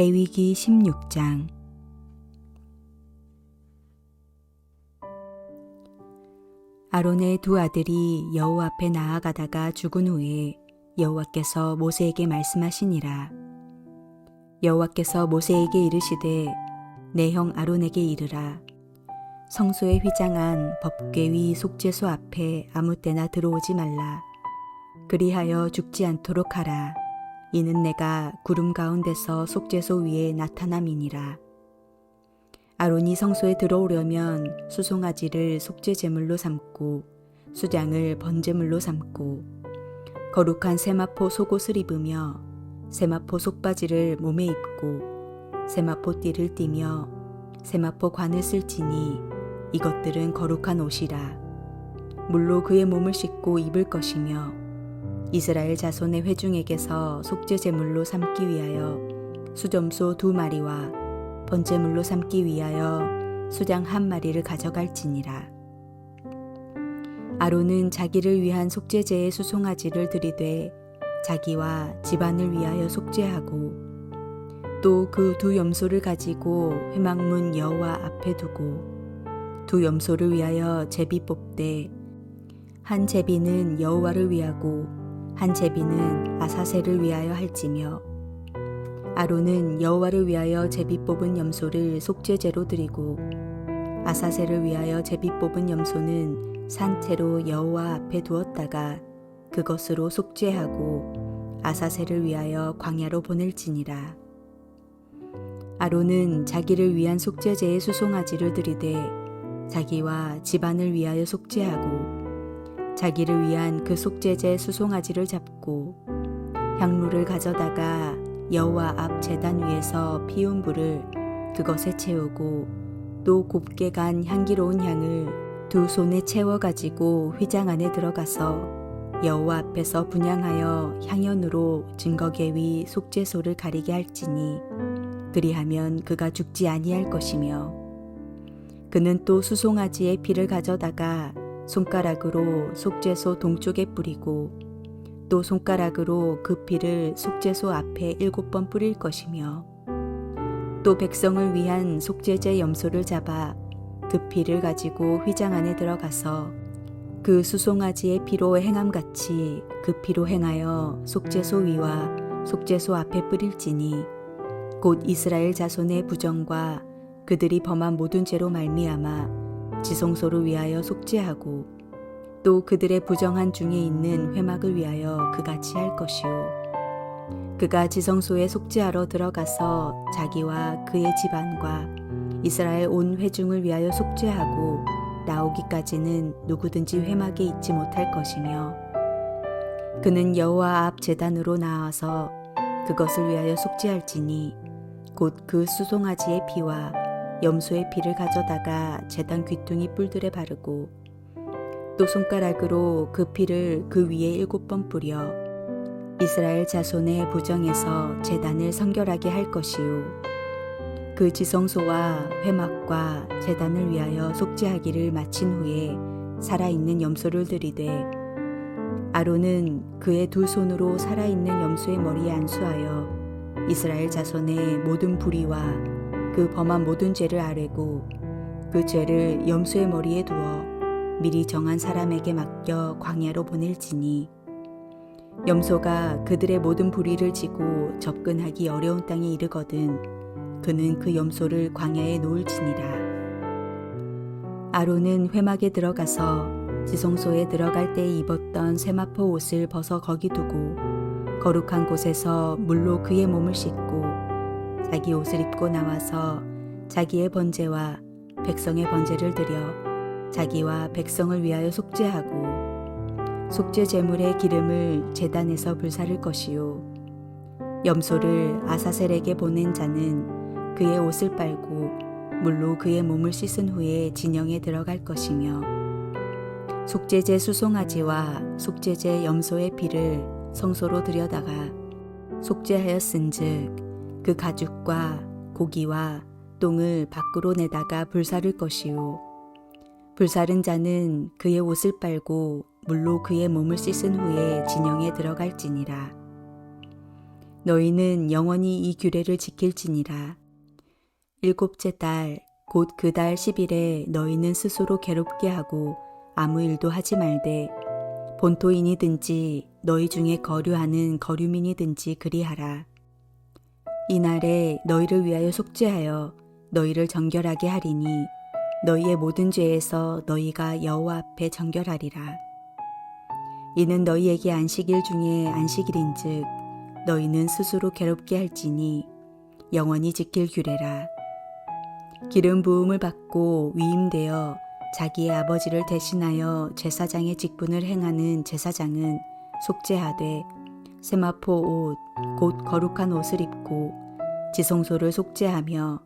레위기 16장. 아론의 두 아들이 여호와 앞에 나아가다가 죽은 후에 여호와께서 모세에게 말씀하시니라. 여호와께서 모세에게 이르시되 내 형 아론에게 이르라. 성소에 휘장한 법궤 위 속죄소 앞에 아무 때나 들어오지 말라. 그리하여 죽지 않도록 하라 이는 내가 구름 가운데서 속죄소 위에 나타남이니라. 아론이 성소에 들어오려면 수송아지를 속죄 제물로 삼고 수장을 번제물로 삼고 거룩한 세마포 속옷을 입으며 세마포 속바지를 몸에 입고 세마포 띠를 띠며 세마포 관을 쓸지니 이것들은 거룩한 옷이라 물로 그의 몸을 씻고 입을 것이며 이스라엘 자손의 회중에게서 속죄 제물로 삼기 위하여 수점소 두 마리와 번제물로 삼기 위하여 수장 한 마리를 가져갈지니라. 아론은 자기를 위한 속죄제의 수송아지를 들이되 자기와 집안을 위하여 속죄하고 또 그 두 염소를 가지고 회막문 여호와 앞에 두고 두 염소를 위하여 제비 뽑되 한 제비는 여호와를 위하고 한 제비는 아사셀을 위하여 할지며 아론은 여호와를 위하여 제비 뽑은 염소를 속죄제로 드리고 아사셀을 위하여 제비 뽑은 염소는 산채로 여호와 앞에 두었다가 그것으로 속죄하고 아사셀을 위하여 광야로 보낼지니라. 아론은 자기를 위한 속죄제의 수송아지를 드리되 자기와 집안을 위하여 속죄하고 자기를 위한 그 속죄제 수송아지를 잡고 향로를 가져다가 여호와 앞 제단 위에서 피운 불을 그것에 채우고 또 곱게 간 향기로운 향을 두 손에 채워 가지고 휘장 안에 들어가서 여호와 앞에서 분양하여 향연으로 증거계 위 속죄소를 가리게 할지니 그리하면 그가 죽지 아니할 것이며 그는 또 수송아지의 피를 가져다가 손가락으로 속죄소 동쪽에 뿌리고 또 손가락으로 그 피를 속죄소 앞에 일곱 번 뿌릴 것이며 또 백성을 위한 속죄제 염소를 잡아 그 피를 가지고 휘장 안에 들어가서 그 수송아지의 피로 행함같이 그 피로 행하여 속죄소 위와 속죄소 앞에 뿌릴지니 곧 이스라엘 자손의 부정과 그들이 범한 모든 죄로 말미암아 지성소를 위하여 속죄하고 또 그들의 부정한 중에 있는 회막을 위하여 그같이 할 것이요. 그가 지성소에 속죄하러 들어가서 자기와 그의 집안과 이스라엘 온 회중을 위하여 속죄하고 나오기까지는 누구든지 회막에 있지 못할 것이며 그는 여호와 앞 제단으로 나와서 그것을 위하여 속죄할지니 곧 그 수송아지의 피와 염소의 피를 가져다가 재단 귀퉁이 뿔들에 바르고 또 손가락으로 그 피를 그 위에 일곱 번 뿌려 이스라엘 자손의 부정에서 재단을 성결하게 할 것이요. 그 지성소와 회막과 재단을 위하여 속죄하기를 마친 후에 살아있는 염소를 들이되 아론은 그의 두 손으로 살아있는 염소의 머리에 안수하여 이스라엘 자손의 모든 불의와 그 범한 모든 죄를 아뢰고 그 죄를 염소의 머리에 두어 미리 정한 사람에게 맡겨 광야로 보낼지니. 염소가 그들의 모든 불의를 지고 접근하기 어려운 땅에 이르거든 그는 그 염소를 광야에 놓을지니라. 아론은 회막에 들어가서 지성소에 들어갈 때 입었던 세마포 옷을 벗어 거기 두고 거룩한 곳에서 물로 그의 몸을 씻고 자기 옷을 입고 나와서 자기의 번제와 백성의 번제를 드려 자기와 백성을 위하여 속죄하고 속죄 제물의 기름을 제단에서 불사를 것이요. 염소를 아사셀에게 보낸 자는 그의 옷을 빨고 물로 그의 몸을 씻은 후에 진영에 들어갈 것이며 속죄제 수송아지와 속죄제 염소의 피를 성소로 들여다가 속죄하였은즉 그 가죽과 고기와 똥을 밖으로 내다가 불사를 것이요. 불사른 자는 그의 옷을 빨고 물로 그의 몸을 씻은 후에 진영에 들어갈지니라. 너희는 영원히 이 규례를 지킬지니라. 일곱째 달, 곧 그 달 10일에 너희는 스스로 괴롭게 하고 아무 일도 하지 말되 본토인이든지 너희 중에 거류하는 거류민이든지 그리하라. 이날에 너희를 위하여 속죄하여 너희를 정결하게 하리니 너희의 모든 죄에서 너희가 여호와 앞에 정결하리라. 이는 너희에게 안식일 중에 안식일인즉 너희는 스스로 괴롭게 할지니 영원히 지킬 규례라. 기름 부음을 받고 위임되어 자기의 아버지를 대신하여 제사장의 직분을 행하는 제사장은 속죄하되 세마포 옷, 곧 거룩한 옷을 입고 지성소를 속죄하며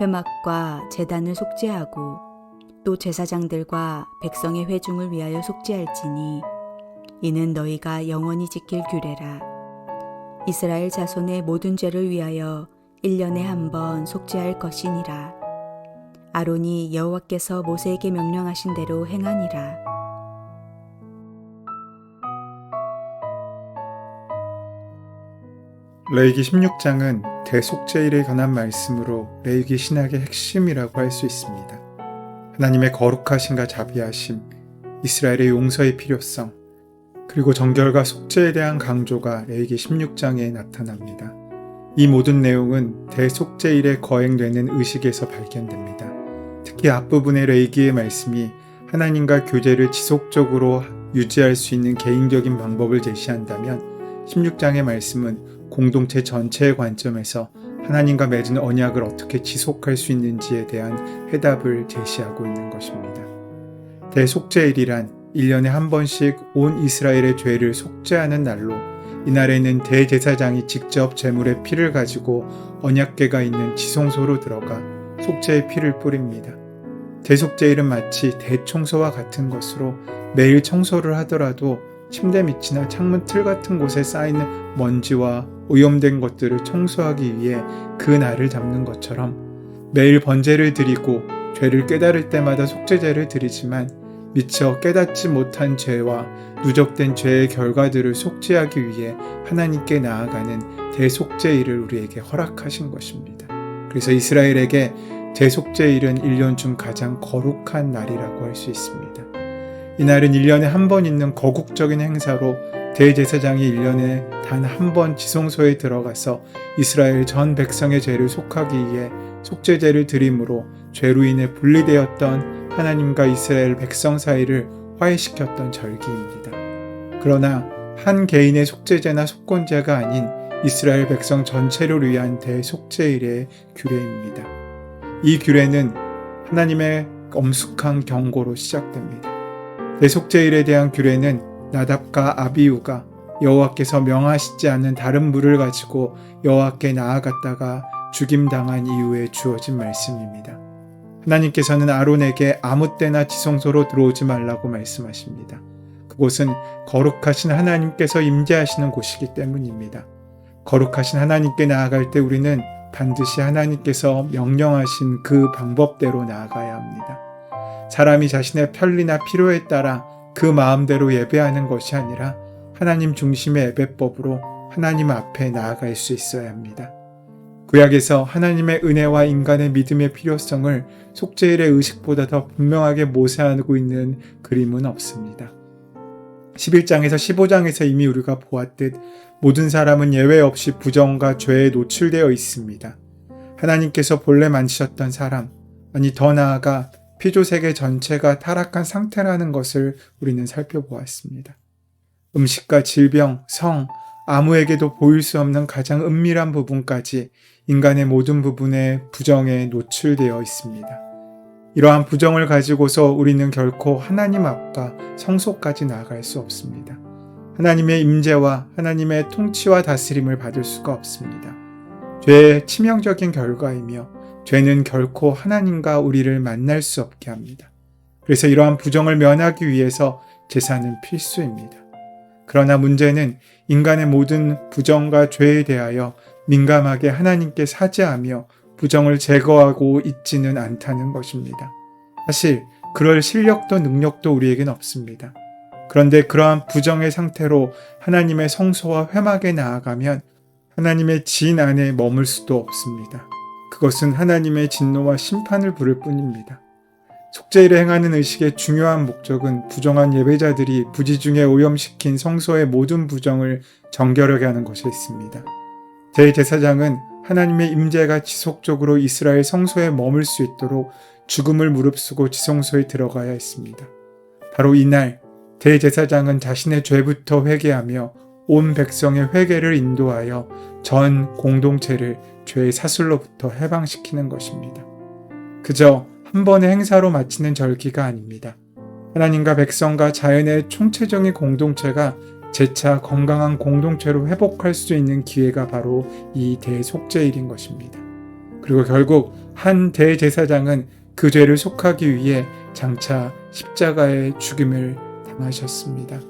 회막과 재단을 속죄하고 또 제사장들과 백성의 회중을 위하여 속죄할지니 이는 너희가 영원히 지킬 규례라. 이스라엘 자손의 모든 죄를 위하여 1년에 한 번 속죄할 것이니라. 아론이 여호와께서 모세에게 명령하신 대로 행하니라. 레이기 16장은 대속죄일에 관한 말씀으로 레이기 신학의 핵심이라고 할 수 있습니다. 하나님의 거룩하심과 자비하심, 이스라엘의 용서의 필요성, 그리고 정결과 속죄에 대한 강조가 레이기 16장에 나타납니다. 이 모든 내용은 대속죄일에 거행되는 의식에서 발견됩니다. 특히 앞부분의 레이기의 말씀이 하나님과 교제를 지속적으로 유지할 수 있는 개인적인 방법을 제시한다면 16장의 말씀은 공동체 전체의 관점에서 하나님과 맺은 언약을 어떻게 지속할 수 있는지에 대한 해답을 제시하고 있는 것입니다. 대속죄일이란 1년에 한 번씩 온 이스라엘의 죄를 속죄하는 날로 이날에는 대제사장이 직접 제물의 피를 가지고 언약궤가 있는 지성소로 들어가 속죄의 피를 뿌립니다. 대속죄일은 마치 대청소와 같은 것으로 매일 청소를 하더라도 침대 밑이나 창문 틀 같은 곳에 쌓이는 먼지와 오염된 것들을 청소하기 위해 그 날을 잡는 것처럼 매일 번제를 드리고 죄를 깨달을 때마다 속죄제를 드리지만 미처 깨닫지 못한 죄와 누적된 죄의 결과들을 속죄하기 위해 하나님께 나아가는 대속죄일을 우리에게 허락하신 것입니다. 그래서 이스라엘에게 대속죄일은 1년 중 가장 거룩한 날이라고 할 수 있습니다. 이날은 1년에 한 번 있는 거국적인 행사로 대제사장이 1년에 단 한 번 지성소에 들어가서 이스라엘 전 백성의 죄를 속하기 위해 속죄제를 드림으로 죄로 인해 분리되었던 하나님과 이스라엘 백성 사이를 화해시켰던 절기입니다. 그러나 한 개인의 속죄제나 속건제가 아닌 이스라엘 백성 전체를 위한 대속죄일의 규례입니다. 이 규례는 하나님의 엄숙한 경고로 시작됩니다. 대속죄일에 대한 규례는 나답과 아비우가 여호와께서 명하시지 않는 다른 물을 가지고 여호와께 나아갔다가 죽임당한 이후에 주어진 말씀입니다. 하나님께서는 아론에게 아무 때나 지성소로 들어오지 말라고 말씀하십니다. 그곳은 거룩하신 하나님께서 임재하시는 곳이기 때문입니다. 거룩하신 하나님께 나아갈 때 우리는 반드시 하나님께서 명령하신 그 방법대로 나아가야 합니다. 사람이 자신의 편리나 필요에 따라 그 마음대로 예배하는 것이 아니라 하나님 중심의 예배법으로 하나님 앞에 나아갈 수 있어야 합니다. 구약에서 하나님의 은혜와 인간의 믿음의 필요성을 속죄일의 의식보다 더 분명하게 모세하고 있는 그림은 없습니다. 11장에서 15장에서 이미 우리가 보았듯 모든 사람은 예외 없이 부정과 죄에 노출되어 있습니다. 하나님께서 본래 만지셨던 사람, 아니 더 나아가 피조 세계 전체가 타락한 상태라는 것을 우리는 살펴보았습니다. 음식과 질병, 성, 아무에게도 보일 수 없는 가장 은밀한 부분까지 인간의 모든 부분에 부정에 노출되어 있습니다. 이러한 부정을 가지고서 우리는 결코 하나님 앞과 성소까지 나아갈 수 없습니다. 하나님의 임재와 하나님의 통치와 다스림을 받을 수가 없습니다. 죄의 치명적인 결과이며 죄는 결코 하나님과 우리를 만날 수 없게 합니다. 그래서 이러한 부정을 면하기 위해서 제사는 필수입니다. 그러나 문제는 인간의 모든 부정과 죄에 대하여 민감하게 하나님께 사죄하며 부정을 제거하고 있지는 않다는 것입니다. 사실 그럴 실력도 능력도 우리에겐 없습니다. 그런데 그러한 부정의 상태로 하나님의 성소와 회막에 나아가면 하나님의 진 안에 머물 수도 없습니다. 그것은 하나님의 진노와 심판을 부를 뿐입니다. 속죄일에 행하는 의식의 중요한 목적은 부정한 예배자들이 부지 중에 오염시킨 성소의 모든 부정을 정결하게 하는 것에 있습니다. 대제사장은 하나님의 임재가 지속적으로 이스라엘 성소에 머물 수 있도록 죽음을 무릅쓰고 지성소에 들어가야 했습니다. 바로 이날 대제사장은 자신의 죄부터 회개하며 온 백성의 회개를 인도하여 전 공동체를 죄의 사슬로부터 해방시키는 것입니다. 그저 한 번의 행사로 마치는 절기가 아닙니다. 하나님과 백성과 자연의 총체적인 공동체가 재차 건강한 공동체로 회복할 수 있는 기회가 바로 이 대속죄일인 것입니다. 그리고 결국 한 대제사장은 그 죄를 속하기 위해 장차 십자가의 죽임을 당하셨습니다.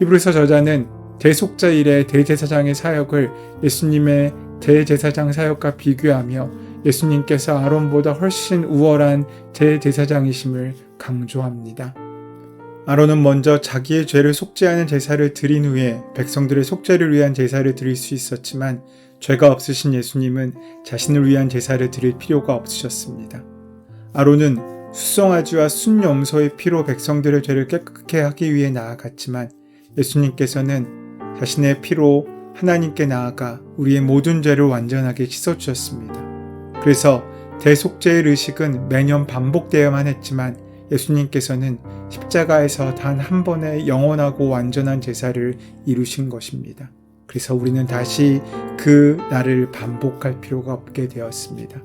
히브리서 저자는 대속자일의 대제사장의 사역을 예수님의 대제사장 사역과 비교하며 예수님께서 아론보다 훨씬 우월한 대제사장이심을 강조합니다. 아론은 먼저 자기의 죄를 속죄하는 제사를 드린 후에 백성들의 속죄를 위한 제사를 드릴 수 있었지만 죄가 없으신 예수님은 자신을 위한 제사를 드릴 필요가 없으셨습니다. 아론은 수송아지와 순염소의 피로 백성들의 죄를 깨끗하게 하기 위해 나아갔지만 예수님께서는 자신의 피로 하나님께 나아가 우리의 모든 죄를 완전하게 씻어주셨습니다. 그래서 대속죄의 의식은 매년 반복되어야만 했지만 예수님께서는 십자가에서 단 한 번의 영원하고 완전한 제사를 이루신 것입니다. 그래서 우리는 다시 그 날을 반복할 필요가 없게 되었습니다.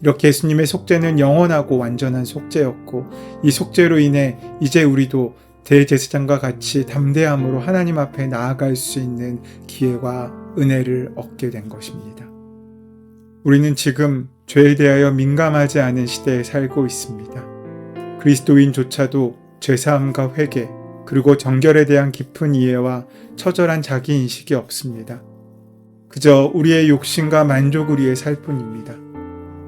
이렇게 예수님의 속죄는 영원하고 완전한 속죄였고 이 속죄로 인해 이제 우리도 대제사장과 같이 담대함으로 하나님 앞에 나아갈 수 있는 기회와 은혜를 얻게 된 것입니다. 우리는 지금 죄에 대하여 민감하지 않은 시대에 살고 있습니다. 그리스도인조차도 죄사함과 회개, 그리고 정결에 대한 깊은 이해와 처절한 자기 인식이 없습니다. 그저 우리의 욕심과 만족을 위해 살 뿐입니다.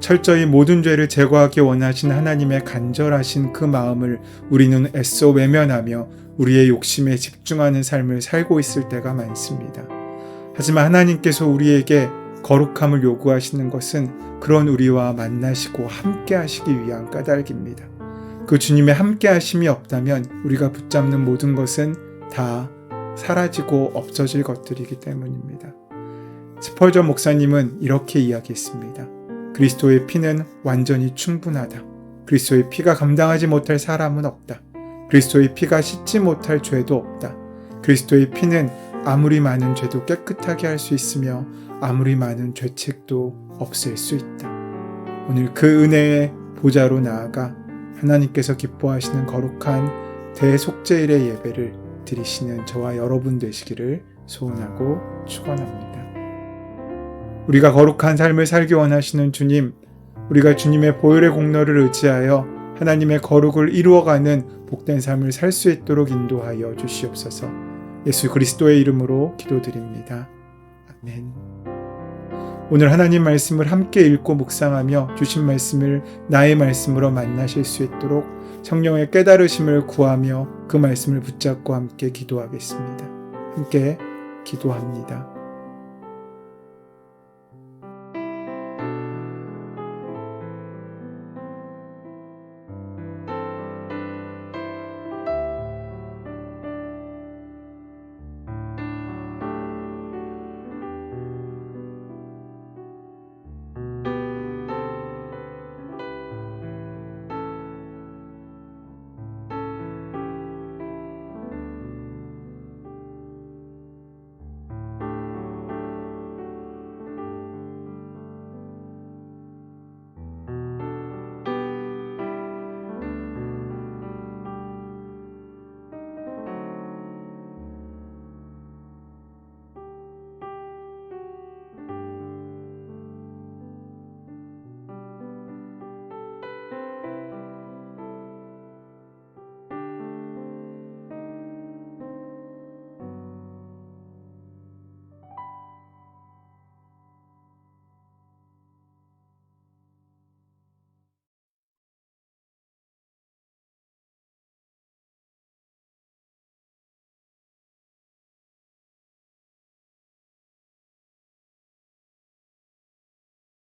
철저히 모든 죄를 제거하기 원하신 하나님의 간절하신 그 마음을 우리는 애써 외면하며 우리의 욕심에 집중하는 삶을 살고 있을 때가 많습니다. 하지만 하나님께서 우리에게 거룩함을 요구하시는 것은 그런 우리와 만나시고 함께 하시기 위한 까닭입니다. 그 주님의 함께 하심이 없다면 우리가 붙잡는 모든 것은 다 사라지고 없어질 것들이기 때문입니다. 스펄전 목사님은 이렇게 이야기했습니다. 그리스도의 피는 완전히 충분하다. 그리스도의 피가 감당하지 못할 사람은 없다. 그리스도의 피가 씻지 못할 죄도 없다. 그리스도의 피는 아무리 많은 죄도 깨끗하게 할 수 있으며 아무리 많은 죄책도 없앨 수 있다. 오늘 그 은혜의 보좌로 나아가 하나님께서 기뻐하시는 거룩한 대속죄일의 예배를 드리시는 저와 여러분 되시기를 소원하고 축원합니다. 우리가 거룩한 삶을 살기 원하시는 주님, 우리가 주님의 보혈의 공로를 의지하여 하나님의 거룩을 이루어가는 복된 삶을 살 수 있도록 인도하여 주시옵소서. 예수 그리스도의 이름으로 기도드립니다. 아멘. 오늘 하나님 말씀을 함께 읽고 묵상하며 주신 말씀을 나의 말씀으로 만나실 수 있도록 성령의 깨달으심을 구하며 그 말씀을 붙잡고 함께 기도하겠습니다. 함께 기도합니다.